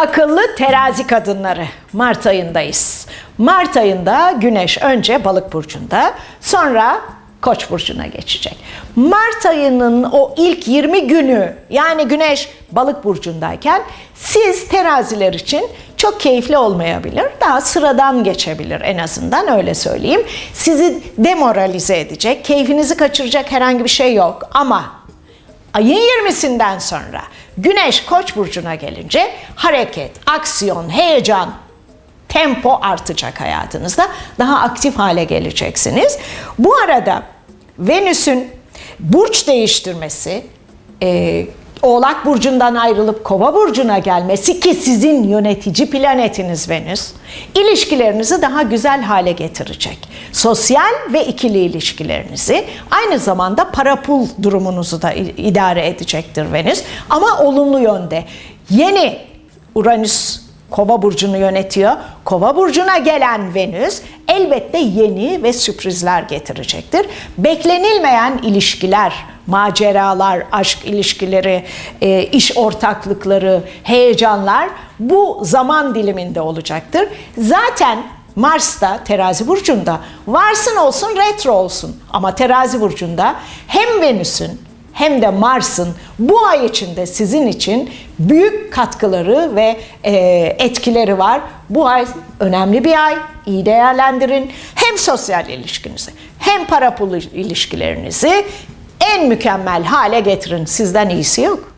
Akıllı terazi kadınları. Mart ayındayız. Mart ayında Güneş önce Balık burcunda, sonra Koç burcuna geçecek. Mart ayının o ilk 20 günü yani Güneş Balık burcundayken siz teraziler için çok keyifli olmayabilir. Daha sıradan geçebilir en azından öyle söyleyeyim. Sizi demoralize edecek, keyfinizi kaçıracak herhangi bir şey yok ama Ayın 20'sinden sonra Güneş Koç burcuna gelince hareket, aksiyon, heyecan, tempo artacak hayatınızda. Daha aktif hale geleceksiniz. Bu arada Venüs'ün burç değiştirmesi, e, Oğlak burcundan ayrılıp Kova burcuna gelmesi ki sizin yönetici planetiniz Venüs, ilişkilerinizi daha güzel hale getirecek. Sosyal ve ikili ilişkilerinizi, aynı zamanda para pul durumunuzu da idare edecektir Venüs ama olumlu yönde. Yeni Uranüs Kova burcunu yönetiyor. Kova burcuna gelen Venüs elbette yeni ve sürprizler getirecektir. Beklenilmeyen ilişkiler, maceralar, aşk ilişkileri, e, iş ortaklıkları, heyecanlar bu zaman diliminde olacaktır. Zaten Mars'ta terazi burcunda varsın olsun retro olsun ama terazi burcunda hem Venüs'ün hem de Mars'ın bu ay içinde sizin için büyük katkıları ve e, etkileri var. Bu ay önemli bir ay. İyi değerlendirin. Hem sosyal ilişkinizi hem para pul ilişkilerinizi en mükemmel hale getirin. Sizden iyisi yok.